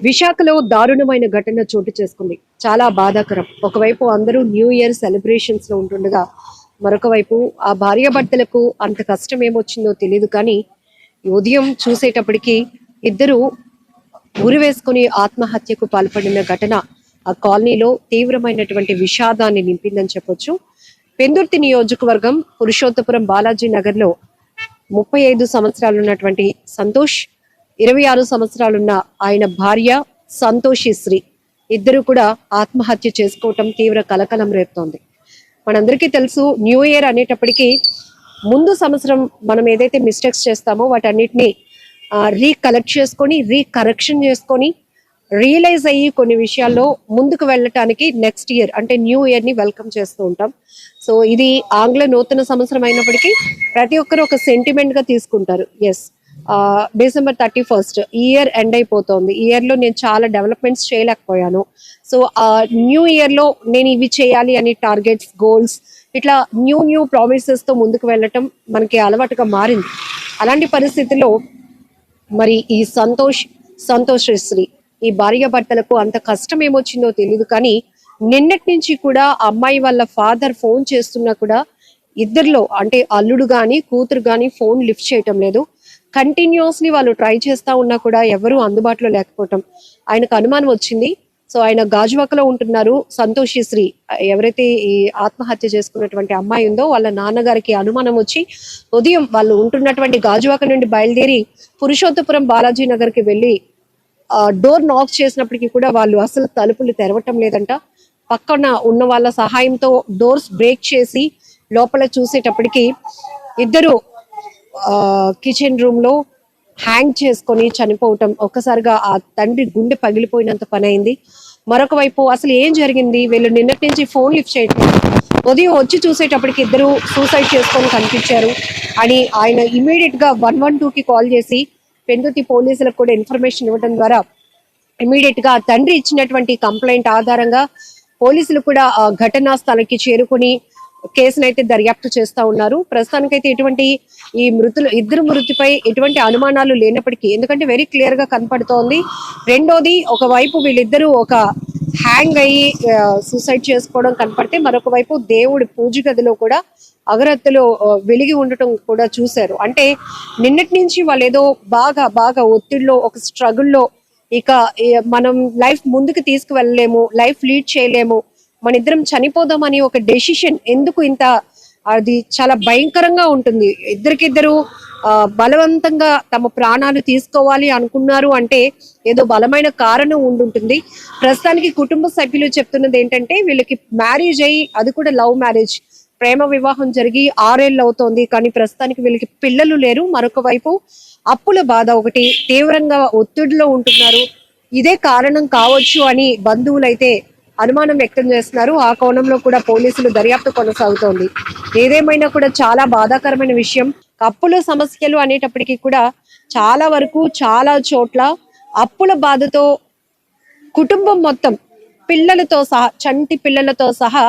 విశాఖలో దారుణమైన ఘటన చోటు చేసుకుంది. చాలా బాధాకరం. ఒకవైపు అందరూ న్యూ ఇయర్ సెలబ్రేషన్స్లో ఉంటుండగా మరొక వైపు ఆ భార్యాభర్తలకు అంత కష్టం ఏమొచ్చిందో తెలియదు కానీ ఉదయం చూసేటప్పటికి ఇద్దరు ఉరి వేసుకుని ఆత్మహత్యకు పాల్పడిన ఘటన ఆ కాలనీలో తీవ్రమైనటువంటి విషాదాన్ని నింపిందని చెప్పొచ్చు. పెందుర్తి నియోజకవర్గం పురుషోత్తపురం బాలాజీ నగర్లో ముప్పై ఐదు సంవత్సరాలు ఉన్నటువంటి సంతోష్ ఇరవై ఆరు సంవత్సరాలున్న ఆయన భార్య సంతోషి శ్రీ. ఇద్దరు కూడా ఆత్మహత్య చేసుకోవటం తీవ్ర కలకలం రేపుతోంది. మనందరికీ తెలుసు న్యూ ఇయర్ అనేటప్పటికీ ముందు సంవత్సరం మనం ఏదైతే మిస్టేక్స్ చేస్తామో వాటన్నిటిని రీకలెక్ట్ చేసుకొని రీకరెక్షన్ చేసుకొని రియలైజ్ అయ్యి కొన్ని విషయాల్లో ముందుకు వెళ్ళటానికి నెక్స్ట్ ఇయర్ అంటే న్యూ ఇయర్ని వెల్కమ్ చేస్తూ ఉంటాం. సో ఇది ఆంగ్ల నూతన సంవత్సరం అయినప్పటికీ ప్రతి ఒక్కరు ఒక సెంటిమెంట్గా తీసుకుంటారు. Yes December thirty first year end అయిపోతుంది. ఇయర్లో ఇయర్లో నేను చాలా డెవలప్మెంట్స్ చేయలేకపోయాను. సో న్యూ ఇయర్లో నేను ఇవి చేయాలి అని టార్గెట్స్ గోల్స్ ఇట్లా న్యూ న్యూ ప్రామిసెస్తో ముందుకు వెళ్ళటం మనకి అలవాటుగా మారింది. అలాంటి పరిస్థితిలో మరి ఈ సంతోష్ సంతోషశ్రీ ఈ భార్య భర్తలకు అంత కష్టం ఏమొచ్చిందో తెలియదు కానీ నిన్నటి నుంచి కూడా అమ్మాయి వాళ్ళ ఫాదర్ ఫోన్ చేస్తున్నా కూడా ఇద్దరిలో అంటే అల్లుడు కానీ కూతురు కానీ ఫోన్ లిఫ్ట్ చేయటం లేదు. కంటిన్యూస్లీ వాళ్ళు ట్రై చేస్తా ఉన్నా కూడా ఎవరూ అందుబాటులో లేకపోవటం. ఆయనకు అనుమానం వచ్చింది. సో ఆయన గాజువాకలో ఉంటున్నారు. సంతోషి శ్రీ. ఎవరైతే ఈ ఆత్మహత్య చేసుకున్నటువంటి అమ్మాయి ఉందో వాళ్ళ నాన్నగారికి అనుమానం వచ్చి ఉదయం వాళ్ళు ఉంటున్నటువంటి గాజువాక నుండి బయలుదేరి పురుషోత్తపురం బాలాజీ నగర్కి వెళ్ళి డోర్ నాక్ చేసినప్పటికీ కూడా వాళ్ళు అసలు తలుపులు తెరవటం లేదంట. పక్కన ఉన్న వాళ్ళ సహాయంతో డోర్స్ బ్రేక్ చేసి లోపల చూసేటప్పటికి ఇద్దరు కిచెన్ రూమ్లో హ్యాంగ్ చేసుకొని చనిపోవటం. ఒక్కసారిగా ఆ తండ్రి గుండె పగిలిపోయినంత పని అయింది. మరొక వైపు అసలు ఏం జరిగింది? వీళ్ళు నిన్నటి నుంచి ఫోన్ లిఫ్ట్ చేయటం ఉదయం వచ్చి చూసేటప్పటికి ఇద్దరు సూసైడ్ చేసుకొని కనిపించారు అని ఆయన ఇమీడియట్గా వన్ వన్ టూ కి కాల్ చేసి పెందుతి పోలీసులకు కూడా ఇన్ఫర్మేషన్ ఇవ్వడం ద్వారా ఇమీడియట్గా తండ్రి ఇచ్చినటువంటి కంప్లైంట్ ఆధారంగా పోలీసులు కూడా ఆ ఘటనా స్థలానికి చేరుకుని కేసునైతే దర్యాప్తు చేస్తా ఉన్నారు. ప్రస్తుతానికైతే ఎటువంటి ఈ మృతులు ఇద్దరు మృతిపై ఎటువంటి అనుమానాలు లేనప్పటికీ ఎందుకంటే వెరీ క్లియర్గా కనపడుతోంది. రెండోది ఒకవైపు వీళ్ళిద్దరూ ఒక హ్యాంగ్ అయ్యి సూసైడ్ చేసుకోవడం కనపడితే మరొక వైపు దేవుడి పూజ గదిలో కూడా అగరత్తులు వెలిగి ఉండటం కూడా చూశారు. అంటే నిన్నటి నుంచి వాళ్ళు ఏదో బాగా బాగా ఒత్తిడిలో ఒక స్ట్రగుల్లో ఇక మనం లైఫ్ ముందుకు తీసుకువెళ్ళలేము లైఫ్ లీడ్ చేయలేము మన ఇద్దరం చనిపోదామని ఒక డెసిషన్ ఎందుకు ఇంత అది చాలా భయంకరంగా ఉంటుంది. ఇద్దరికిద్దరు ఆ, బలవంతంగా తమ ప్రాణాలు తీసుకోవాలి అనుకున్నారు అంటే ఏదో బలమైన కారణం ఉండుంటుంది. ప్రస్తుతానికి కుటుంబ సభ్యులు చెప్తున్నది ఏంటంటే వీళ్ళకి మ్యారేజ్ అయ్యి అది కూడా లవ్ మ్యారేజ్ ప్రేమ వివాహం జరిగి ఆరేళ్ళు అవుతోంది. కానీ ప్రస్తుతానికి వీళ్ళకి పిల్లలు లేరు. మరొక వైపు అప్పుల బాధ ఒకటి తీవ్రంగా ఒత్తిడిలో ఉంటున్నారు. ఇదే కారణం కావచ్చు అని బంధువులైతే అనుమానం వ్యక్తం చేస్తున్నారు. ఆ కోణంలో కూడా పోలీసులు దర్యాప్తు కొనసాగుతోంది. ఏదేమైనా కూడా చాలా బాధాకరమైన విషయం. అప్పుల సమస్యలు అనేటప్పటికీ కూడా చాలా వరకు చాలా చోట్ల అప్పుల బాధతో కుటుంబం మొత్తం పిల్లలతో సహా చంటి పిల్లలతో సహా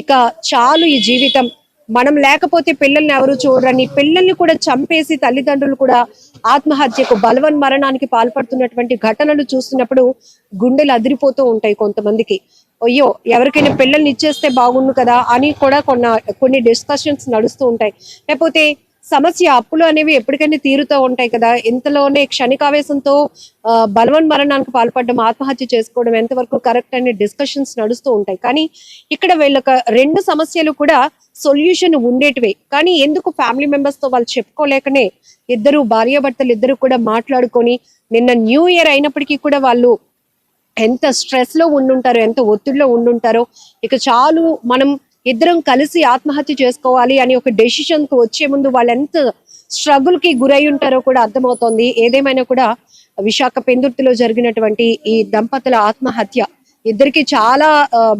ఇక చాలు ఈ జీవితం. మనం లేకపోతే పిల్లల్ని ఎవరు చూడరని పిల్లల్ని కూడా చంపేసి తల్లిదండ్రులు కూడా ఆత్మహత్యకు బలవన్ మరణానికి పాల్పడుతున్నటువంటి ఘటనలు చూస్తున్నప్పుడు గుండెలు అదిరిపోతూ ఉంటాయి కొంతమందికి. అయ్యో ఎవరికైనా పిల్లల్ని ఇచ్చేస్తే బాగుండు కదా అని కూడా కొన్న కొన్ని డిస్కషన్స్ నడుస్తూ ఉంటాయి. లేకపోతే సమస్య అప్పులు అనేవి ఎప్పటికైనా తీరుతూ ఉంటాయి కదా. ఇంతలోనే క్షణికావేశంతో బలవన్ మరణానికి పాల్పడడం ఆత్మహత్య చేసుకోవడం ఎంతవరకు కరెక్ట్ అనే డిస్కషన్స్ నడుస్తూ ఉంటాయి. కానీ ఇక్కడ వీళ్ళకి రెండు సమస్యలు కూడా సొల్యూషన్ ఉండేటివే. కానీ ఎందుకు ఫ్యామిలీ మెంబర్స్తో వాళ్ళు చెప్పుకోలేకనే ఇద్దరు భార్యాభర్తలు ఇద్దరు కూడా మాట్లాడుకొని నిన్న న్యూ ఇయర్ అయినప్పటికీ కూడా వాళ్ళు ఎంత స్ట్రెస్లో ఉండుంటారో ఎంత ఒత్తిడిలో ఉండుంటారో ఇక చాలు మనం ఇద్దరం కలిసి ఆత్మహత్య చేసుకోవాలి అని ఒక డెసిషన్కి వచ్చే ముందు వాళ్ళు ఎంత స్ట్రగుల్కి గురై ఉంటారో కూడా అర్థమవుతోంది. ఏదేమైనా కూడా విశాఖ పెందుర్తిలో జరిగినటువంటి ఈ దంపతుల ఆత్మహత్య ఇద్దరికి చాలా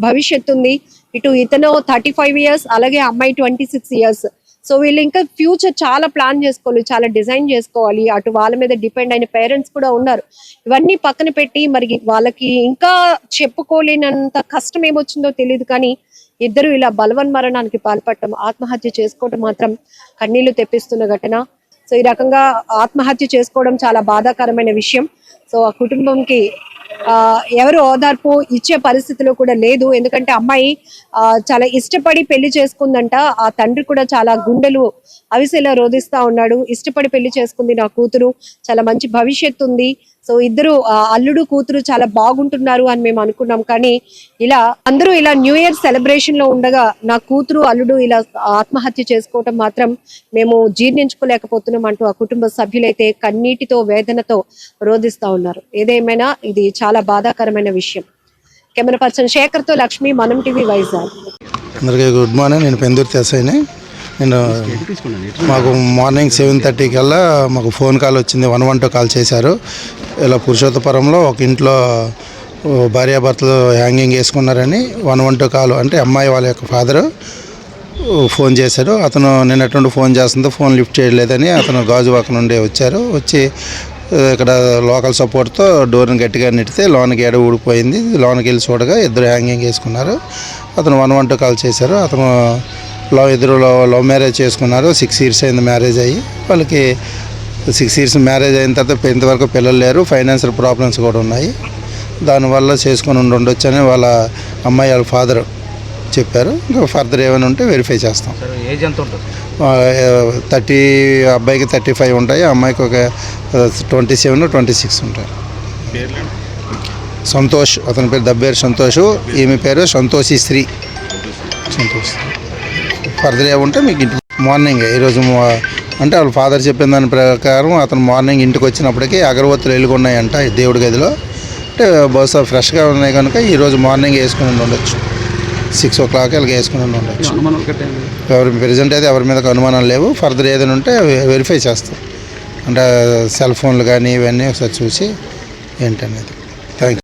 భవిష్యత్తు ఉంది. ఇటు ఇతను థర్టీ ఫైవ్ ఇయర్స్ అలాగే అమ్మాయి ట్వంటీ సిక్స్ ఇయర్స్ సో వీళ్ళు ఇంకా ఫ్యూచర్ చాలా ప్లాన్ చేసుకోవాలి చాలా డిజైన్ చేసుకోవాలి. అటు వాళ్ళ మీద డిపెండ్ అయిన పేరెంట్స్ కూడా ఉన్నారు. ఇవన్నీ పక్కన పెట్టి మరి వాళ్ళకి ఇంకా చెప్పుకోలేనంత కష్టం ఏమొచ్చిందో తెలియదు కానీ ఇద్దరు ఇలా బలవన్ మరణానికి పాల్పడటం ఆత్మహత్య చేసుకోవడం మాత్రం కన్నీళ్ళు తెప్పిస్తున్న ఘటన. సో ఈ రకంగా ఆత్మహత్య చేసుకోవడం చాలా బాధాకరమైన విషయం. సో ఆ కుటుంబంకి ఎవరు ఓదార్పు ఇచ్చే పరిస్థితిలో కూడా లేదు. ఎందుకంటే అమ్మాయి ఆ, చాలా ఇష్టపడి పెళ్ళి చేసుకుందంట. ఆ తండ్రి కూడా చాలా గుండెలు అవిసెలా రోధిస్తా ఉన్నాడు. ఇష్టపడి పెళ్ళి చేసుకుంది నా కూతురు. చాలా మంచి భవిష్యత్తు ఉంది. సో ఇద్దరు ఆ, అల్లుడు కూతురు చాలా బాగుంటున్నారు అని మేము అనుకున్నాం. కానీ ఇలా అందరూ ఇలా న్యూ ఇయర్ సెలబ్రేషన్లో ఉండగా నా కూతురు అల్లుడు ఇలా ఆత్మహత్య చేసుకోవటం మాత్రం మేము జీర్ణించుకోలేకపోతున్నాం అంటూ ఆ కుటుంబ సభ్యులైతే కన్నీటితో వేదనతో రోధిస్తా ఉన్నారు. ఏదేమైనా ఇది చాలా బాధాకరమైన విషయం. కెమెరా పర్సన్ శేఖర్తో లక్ష్మి మనం టీవీ వైజాగ్. అందరికీ గుడ్ మార్నింగ్. నేను పెందూరు ఎస్ఐని నేను మాకు మార్నింగ్ సెవెన్ థర్టీ కల్లా మాకు ఫోన్ కాల్ వచ్చింది. వన్ వన్ టూ కాల్ చేశారు. ఇలా పురుషోత్తపురంలో ఒక ఇంట్లో భార్యాభర్తలు హ్యాంగింగ్ వేసుకున్నారని వన్ వన్ టూ కాల్ అంటే అమ్మాయి వాళ్ళ యొక్క ఫాదరు ఫోన్ చేశారు. అతను నిన్నటువంటి ఫోన్ చేస్తుందో ఫోన్ లిఫ్ట్ చేయలేదని అతను గాజువాక నుండి వచ్చారు. వచ్చి ఇక్కడ లోకల్ సపోర్ట్తో డోర్ని గట్టిగా నెట్టితే లోనికి ఎడ ఊడిపోయింది లోనికి వెళ్ళి చూడగా ఇద్దరు హ్యాంగింగ్ వేసుకున్నారు. అతను వన్ వన్ టూ కాల్ చేశారు. అతను లవ్ ఇద్దరు లవ్ లవ్ మ్యారేజ్ చేసుకున్నారు. సిక్స్ ఇయర్స్ అయింది మ్యారేజ్ అయ్యి వాళ్ళకి సిక్స్ ఇయర్స్ మ్యారేజ్ అయిన తర్వాత ఇంతవరకు పిల్లలు లేరు ఫైనాన్షియల్ ప్రాబ్లమ్స్ కూడా ఉన్నాయి. దానివల్ల చేసుకొని ఉండి ఉండొచ్చు అని వాళ్ళ అమ్మాయి వాళ్ళ ఫాదర్ చెప్పారు. ఇంకా ఫర్దర్ ఏమైనా ఉంటే వెరిఫై చేస్తాం. ఏజ్ ఎంత ఉంటుంది? థర్టీ అబ్బాయికి థర్టీ ఫైవ్ ఉంటాయి అమ్మాయికి ఒక ట్వంటీ సెవెన్ ట్వంటీ సిక్స్ ఉంటాయి. సంతోష్ అతని పేరు దబ్బేరు సంతోష్ ఈమె పేరు సంతోషి శ్రీ. సంతోష్. ఫర్దర్ ఏముంటే మీకు ఇంటి మార్నింగ్ ఈరోజు మా- అంటే వాళ్ళ ఫాదర్ చెప్పిన దాని ప్రకారం అతను మార్నింగ్ ఇంటికి వచ్చినప్పటికీ అగరవత్తులు వెలుగున్నాయంట ఈ దేవుడి గదిలో. అంటే బహుశా ఫ్రెష్గా ఉన్నాయి కనుక ఈరోజు మార్నింగ్ వేసుకుని ఉండొచ్చు. సిక్స్ ఓ క్లాక్ ఇలా వేసుకుని ఉండొచ్చు. ఎవరి ప్రజెంట్ అయితే ఎవరి మీద అనుమానం లేవు. ఫర్దర్ ఏదైనా ఉంటే వెరిఫై చేస్తాం. అంటే సెల్ ఫోన్లు కానీ ఇవన్నీ ఒకసారి చూసి ఏంటనేది. Thank you